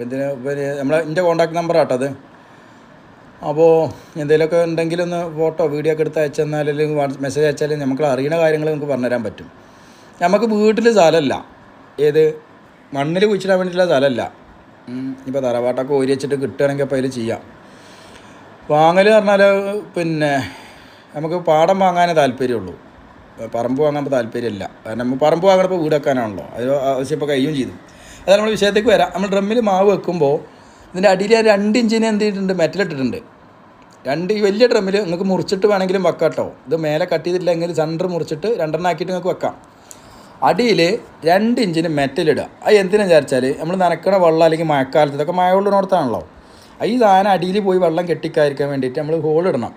ഇതിന് പിന്നെ നമ്മളെ എന്റെ കോൺടാക്ട് നമ്പർ ആട്ടത് അപ്പോൾ എന്തെങ്കിലുമൊക്കെ ഉണ്ടെങ്കിൽ ഒന്ന് ഫോട്ടോ വീഡിയോ ഒക്കെ എടുത്ത് അയച്ചെന്നാൽ അല്ലെങ്കിൽ മെസ്സേജ് അയച്ചാൽ നമുക്ക് അറിയുന്ന കാര്യങ്ങൾ നമുക്ക് പറഞ്ഞുതരാൻ പറ്റും. നമുക്ക് വീട്ടിൽ സ്ഥലമല്ല. ഏത്? മണ്ണിൽ കുഴിച്ചിടാൻ വേണ്ടിയിട്ടുള്ള സ്ഥലമല്ല. ഇപ്പോൾ തറവാട്ടൊക്കെ ഓരി വെച്ചിട്ട് കിട്ടുകയാണെങ്കിൽ അപ്പോൾ അതിൽ ചെയ്യാം. വാങ്ങൽ പറഞ്ഞാൽ പിന്നെ നമുക്ക് പാടം വാങ്ങാനേ താല്പര്യമുള്ളൂ. പറമ്പ് വാങ്ങാൻ താല്പര്യമില്ല. കാരണം നമ്മൾ പറമ്പ് വാങ്ങണപ്പോൾ വീട് വെക്കാനാണല്ലോ. അത് ആവശ്യം ഇപ്പോൾ കഴിയും ചെയ്തു. അതാണ് നമ്മൾ വിഷയത്തേക്ക് വരാം. നമ്മൾ ഡ്രമ്മിൽ മാവ് വെക്കുമ്പോൾ ഇതിന്റെ അടിയിൽ രണ്ട് ഇഞ്ചിന് എന്ത് ചെയ്തിട്ടുണ്ട്? മെറ്റലിട്ടിട്ടുണ്ട് രണ്ട് ഈ വലിയ ഡ്രമ്മിൽ നിങ്ങൾക്ക് മുറിച്ചിട്ട് വേണമെങ്കിലും വെക്കാം കേട്ടോ. ഇത് മേലെ കട്ട് ചെയ്തിട്ടില്ലെങ്കിൽ സെന്റർ മുറിച്ചിട്ട് രണ്ടെണ്ണം ആക്കിയിട്ട് നിങ്ങൾക്ക് വെക്കാം. അടിയിൽ രണ്ട് ഇഞ്ചിന് മെറ്റലിടുക അത് എന്തിനാ വിചാരിച്ചാൽ നമ്മൾ നനക്കണ വെള്ളം അല്ലെങ്കിൽ മഴക്കാലത്ത് ഇതൊക്കെ മഴ കൊള്ളുന്നിടത്താണല്ലോ ഈ സാധനം അടിയിൽ പോയി വെള്ളം കെട്ടിക്കാതിരിക്കാൻ വേണ്ടിയിട്ട് നമ്മൾ ഹോൾ ഇടണം.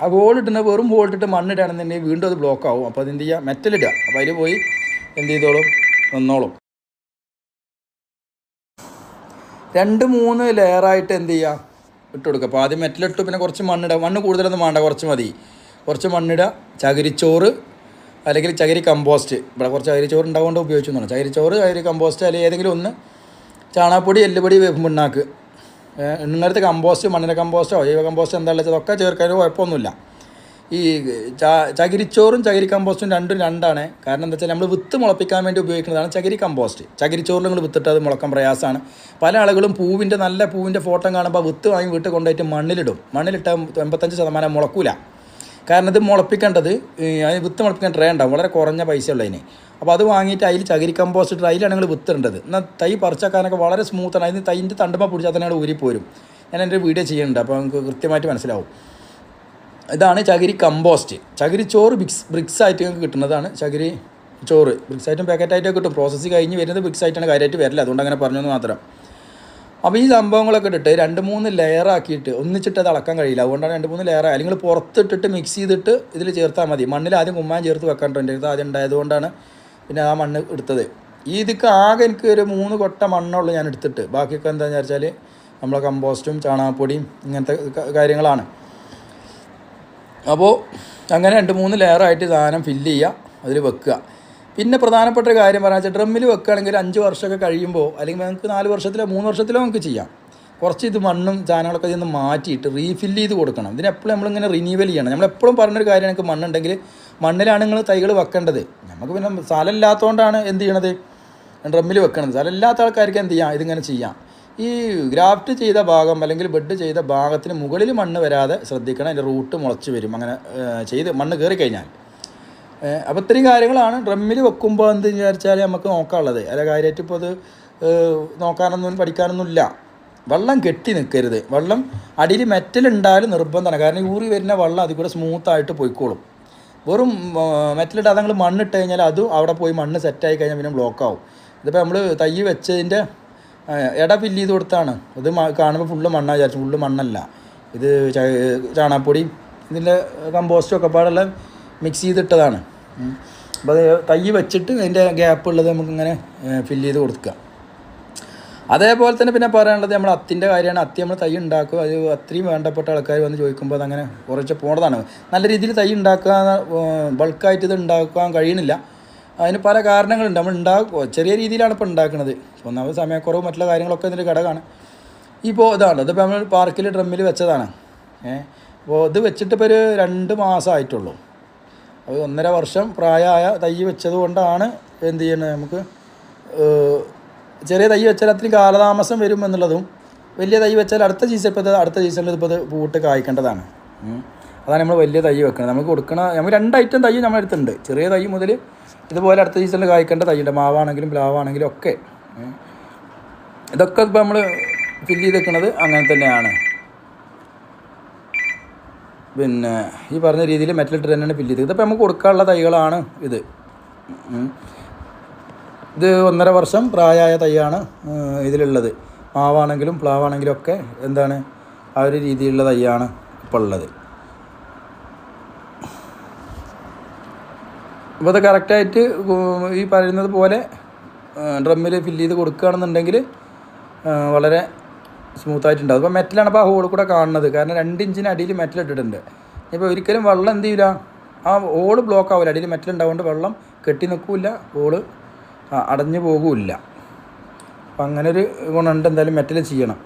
ആ ഹോൾ ഇടുന്ന വെറും ഹോൾ ഇട്ടിട്ട് മണ്ണിടുകയാണെന്നുണ്ടെങ്കിൽ വീണ്ടും അത് ബ്ലോക്ക് ആവും. അപ്പോൾ എന്ത് ചെയ്യുക? മെറ്റലിടുക അപ്പോൾ അതിൽ പോയി എന്ത് ചെയ്തോളും? നിന്നോളും. രണ്ട് മൂന്ന് ലെയറായിട്ട് എന്ത് ചെയ്യുക ഇട്ട് കൊടുക്കുക അപ്പോൾ ആദ്യം മെറ്റലിട്ട് പിന്നെ കുറച്ച് മണ്ണിടുക മണ്ണ് കൂടുതലൊന്നും വേണ്ട കുറച്ച് മതി. കുറച്ച് മണ്ണിടുക ചകിരിച്ചോറ് അല്ലെങ്കിൽ ചകിരി കമ്പോസ്റ്റ് ഇവിടെ കുറച്ച് ചകിരിച്ചോറ് ഉണ്ടാവുകൊണ്ട് ഉപയോഗിച്ചു എന്നാണ്. ചകിരിച്ചോറ് ചകിരി കമ്പോസ്റ്റ് അല്ലെങ്കിൽ ഏതെങ്കിലും ഒന്ന് ചാണകപ്പൊടി എല്ലുപൊടി പിണ്ണാക്ക് ഇന്നടുത്ത് കമ്പോസ്റ്റ് മണ്ണിര കമ്പോസ്റ്റോ ജൈവ കമ്പോസ്റ്റോ എന്താണെന്ന് വെച്ചാൽ അതൊക്കെ ചേർക്കാൻ കുഴപ്പമൊന്നുമില്ല. ഈ ചാ ചകിരിച്ചോറും ചകിരി കമ്പോസ്റ്റും രണ്ടും രണ്ടാണ്. കാരണം എന്താ വെച്ചാൽ നമ്മൾ വിത്ത് മുളപ്പിക്കാൻ വേണ്ടി ഉപയോഗിക്കുന്നതാണ് ചകിരി കമ്പോസ്റ്റ് ചകിരിച്ചോറിൽ നിങ്ങൾ വിത്തിട്ട് അത് മുളക്കാൻ പ്രയാസമാണ്. പല ആളുകളും പൂവിന്റെ നല്ല പൂവിന്റെ ഫോട്ടോ കാണുമ്പോൾ വിത്ത് വാങ്ങി വീട്ടിൽ കൊണ്ടുപോയിട്ട് മണ്ണിലിടും. മണ്ണിലിട്ട എൺപത്തഞ്ച് ശതമാനം മുളക്കൂല. കാരണം ഇത് മുളപ്പിക്കേണ്ടത് അതിന് വിത്ത് മുളപ്പിക്കാൻ ട്രേ ഉണ്ടാവും. വളരെ കുറഞ്ഞ പൈസ ഉള്ളതിന് അപ്പോൾ അത് വാങ്ങിയിട്ട് അതിൽ ചകിരി കമ്പോസ്റ്റ് ഇട്ട് അതിലാണ് നിങ്ങൾ വിത്തിടേണ്ടത്. എന്നാൽ തൈ പറിച്ചേക്കാനൊക്കെ വളരെ സ്മൂത്താണ് അതിന് തൈന്റെ തണ്ടുമ്പോൾ പിടിച്ചാൽ തന്നെ ഊരിപ്പോരും. ഞാൻ എന്റെ വീഡിയോ ചെയ്യുന്നുണ്ട്. അപ്പോൾ നമുക്ക് കൃത്യമായിട്ട് മനസ്സിലാവും. ഇതാണ് ചകിരി കമ്പോസ്റ്റ്. ചകിരി ചോറ് ബ്രിക്സ് ബ്രിക്സ് ആയിട്ട് നിങ്ങൾക്ക് കിട്ടുന്നതാണ്. ചകിരി ചോറ് ബ്രിക്സ് ആയിട്ടും പാക്കറ്റായിട്ടും കിട്ടും. പ്രോസസ്സ് കഴിഞ്ഞ് വരുന്നത് ബ്രിക്സ് ആയിട്ടാണ് കാര്യമായിട്ട് വരില്ല അതുകൊണ്ട് അങ്ങനെ പറഞ്ഞെന്ന് മാത്രം. അപ്പോൾ ഈ സംഭവങ്ങളൊക്കെ ഇട്ടിട്ട് രണ്ട് മൂന്ന് ലെയർ ആക്കിയിട്ട് ഒന്നിച്ചിട്ട് അത് അളക്കാൻ കഴിയില്ല. അതുകൊണ്ടാണ് രണ്ട് മൂന്ന് ലെയർ അല്ലെങ്കിൽ പുറത്തിട്ടിട്ട് മിക്സ് ചെയ്തിട്ട് ഇതിൽ ചേർത്താൽ മതി. മണ്ണിൽ ആദ്യം കുമ്മാൻ ചേർത്ത് വെക്കാൻ എന്റെ അടുത്ത് ആദ്യം ഉണ്ടായതുകൊണ്ടാണ് പിന്നെ ആ മണ്ണ് എടുത്തത്. ഈ ഇതിക്ക് ആകെ എനിക്ക് ഒരു മൂന്ന് കൊട്ട മണ്ണുള്ളൂ ഞാൻ എടുത്തിട്ട്. ബാക്കിയൊക്കെ എന്താണെന്ന് വെച്ചാൽ നമ്മളെ കമ്പോസ്റ്റും ചാണകപ്പൊടിയും ഇങ്ങനത്തെ കാര്യങ്ങളാണ്. അപ്പോൾ അങ്ങനെ രണ്ട് മൂന്ന് ലെയറായിട്ട് സാധനം ഫില്ല് ചെയ്യുക അതിൽ വെക്കുക. പിന്നെ പ്രധാനപ്പെട്ട ഒരു കാര്യം പറഞ്ഞാൽ വെച്ചാൽ ഡ്രമ്മിൽ വെക്കുകയാണെങ്കിൽ അഞ്ച് വർഷമൊക്കെ കഴിയുമ്പോൾ അല്ലെങ്കിൽ നമുക്ക് നാല് വർഷത്തിലോ മൂന്ന് വർഷത്തിലോ നമുക്ക് ചെയ്യാം. കുറച്ച് ഇത് മണ്ണും സാധനങ്ങളൊക്കെ ഇതിൽ നിന്ന് മാറ്റിയിട്ട് റീഫില്ല് ചെയ്ത് കൊടുക്കണം. ഇതിനെപ്പോഴും നമ്മളിങ്ങനെ റിന്യൂവൽ ചെയ്യണം. നമ്മളെപ്പോഴും പറഞ്ഞൊരു കാര്യം എനിക്ക് മണ്ണുണ്ടെങ്കിൽ മണ്ണിലാണ് നിങ്ങൾ തൈകൾ വെക്കേണ്ടത്. നമുക്ക് പിന്നെ സ്ഥലമില്ലാത്തതുകൊണ്ടാണ് എന്ത് ചെയ്യണത്? ഡ്രമ്മിൽ വെക്കണത്. സ്ഥലമില്ലാത്ത ആൾക്കാർക്ക് എന്ത് ചെയ്യാം? ഇതിങ്ങനെ ചെയ്യാം. ഈ ഗ്രാഫ്റ്റ് ചെയ്ത ഭാഗം അല്ലെങ്കിൽ ബെഡ് ചെയ്ത ഭാഗത്തിന് മുകളിൽ മണ്ണ് വരാതെ ശ്രദ്ധിക്കണം. അതിന്റെ റൂട്ട് മുളച്ച് വരും. അങ്ങനെ ചെയ്ത് മണ്ണ് കയറി കഴിഞ്ഞാൽ. അപ്പോൾ ഇത്രയും കാര്യങ്ങളാണ്. ഡ്രമ്മിൽ വെക്കുമ്പോൾ എന്ത് വിചാരിച്ചാൽ നമുക്ക് നോക്കാനുള്ളത്. അല്ല കാര്യമായിട്ട് ഇപ്പോൾ അത് നോക്കാനൊന്നും പഠിക്കാനൊന്നും ഇല്ല. വെള്ളം കെട്ടി നിൽക്കരുത് വെള്ളം അടിയിൽ മെറ്റൽ ഉണ്ടായാലും നിർബന്ധമാണ്. കാരണം ഊറി വരുന്ന വെള്ളം അതിൽ കൂടെ സ്മൂത്തായിട്ട് പോയിക്കോളും. വെറും മെറ്റലിട്ട് അതങ്ങൾ മണ്ണിട്ട് കഴിഞ്ഞാൽ അതും അവിടെ പോയി മണ്ണ് സെറ്റായി കഴിഞ്ഞാൽ പിന്നെ ബ്ലോക്കാവും ഇതിപ്പോൾ നമ്മൾ തൈ വെച്ചതിന്റെ ഇട ഫില്ല് ചെയ്ത് കൊടുത്താണ്. ഇത് കാണുമ്പോൾ ഫുള്ള് മണ്ണാണ് വിചാരിച്ചു. ഫുള്ള് മണ്ണല്ല. ഇത് ചാണാപ്പൊടി ചാണകപ്പൊടിയും ഇതിന്റെ കമ്പോസ്റ്റും ഒക്കെ പാടെല്ലാം മിക്സ് ചെയ്തിട്ടതാണ്. അപ്പോൾ അത് തൈ വെച്ചിട്ട് അതിന്റെ ഗ്യാപ്പ് ഉള്ളത് നമുക്കിങ്ങനെ ഫില്ല് ചെയ്ത് കൊടുക്കുക. അതേപോലെ തന്നെ പിന്നെ പറയാനുള്ളത് നമ്മൾ അത്തിന്റെ കാര്യമാണ്. അത്തി നമ്മൾ തൈ ഉണ്ടാക്കുക അത് അത്രയും വേണ്ടപ്പെട്ട ആൾക്കാർ വന്ന് ചോദിക്കുമ്പോൾ അതങ്ങനെ കുറച്ച് പോണതാണ്. നല്ല രീതിയിൽ തൈ ഉണ്ടാക്കുക ബൾക്കായിട്ട് ഇത് ഉണ്ടാക്കാൻ കഴിയണില്ല. അതിന് പല കാരണങ്ങളുണ്ട്. നമ്മൾ ഉണ്ടാക്കുക ചെറിയ രീതിയിലാണ് ഇപ്പോൾ ഉണ്ടാക്കുന്നത് ഒന്നാമത് സമയക്കുറവ് മറ്റുള്ള കാര്യങ്ങളൊക്കെ ഇതിന്റെ ഘടകമാണ്. ഇപ്പോൾ ഇതാണ്. ഇതിപ്പോൾ നമ്മൾ പാർക്കിൽ ഡ്രമ്മിൽ വെച്ചതാണ്. ഏഹ് അപ്പോൾ ഇത് വെച്ചിട്ട് ഇപ്പോൾ ഒരു രണ്ട് മാസമായിട്ടുള്ളൂ അത് ഒന്നര വർഷം പ്രായമായ തൈ വെച്ചത് കൊണ്ടാണ് എന്ത് ചെയ്യുന്നത് നമുക്ക് ചെറിയ തൈ വെച്ചാൽ അത്രയും കാലതാമസം വരും എന്നുള്ളതും വലിയ തൈ വെച്ചാൽ അടുത്ത സീസൺ ഇപ്പോൾ അടുത്ത സീസണിൽ ഇപ്പോൾ പൂട്ട് കായ്ക്കേണ്ടതാണ്. അതാണ് നമ്മൾ വലിയ തൈ വെക്കുന്നത് നമുക്ക് കൊടുക്കണ നമ്മൾ രണ്ട് ഐറ്റം തൈ നമ്മുടെ അടുത്തുണ്ട്. ചെറിയ തൈ മുതൽ ഇതുപോലെ അടുത്ത സീസണിൽ കായ്ക്കേണ്ട തൈയുണ്ട്. മാവാണെങ്കിലും പ്ലാവാണെങ്കിലും ഒക്കെ. ഇതൊക്കെ ഇപ്പോൾ നമ്മൾ ഫില്ല് ചെയ്ത് വെക്കുന്നത് അങ്ങനെ തന്നെയാണ്. പിന്നെ ഈ പറഞ്ഞ രീതിയിൽ മെറ്റലിട്ട് തന്നെയാണ് ഫില്ല് ചെയ്തത്. ഇതിപ്പോൾ നമുക്ക് കൊടുക്കാനുള്ള തൈകളാണ് ഇത്. ഇത് ഒന്നര വർഷം പ്രായമായ തൈയാണ് ഇതിലുള്ളത്. മാവാണെങ്കിലും പ്ലാവാണെങ്കിലും ഒക്കെ എന്താണ് ആ ഒരു രീതിയിലുള്ള തൈയാണ് ഇപ്പോൾ ഉള്ളത്. അപ്പോൾ അത് കറക്റ്റായിട്ട് ഈ പറയുന്നത് പോലെ ഡ്രമ്മിൽ ഫില്ല് ചെയ്ത് കൊടുക്കുകയാണെന്നുണ്ടെങ്കിൽ വളരെ സ്മൂത്തായിട്ടുണ്ടാവും അപ്പോൾ മെറ്റലാണ് അപ്പോൾ ആ ഹോൾ കൂടെ കാണുന്നത്. കാരണം രണ്ട് ഇഞ്ചിന് അടിയിൽ മെറ്റൽ ഇട്ടിട്ടുണ്ട്. ഇപ്പോൾ ഒരിക്കലും വെള്ളം എന്ത് ചെയ്യില്ല ആ ഹോൾ ബ്ലോക്ക് ആവില്ല അടിയിൽ മെറ്റൽ ഉണ്ടാവുകൊണ്ട് വെള്ളം കെട്ടി നിൽക്കില്ല. ഹോൾ അടഞ്ഞു പോകില്ല. അപ്പം അങ്ങനെ ഒരു ഗുണമുണ്ട്. എന്തായാലും മെറ്റൽ ചെയ്യണം.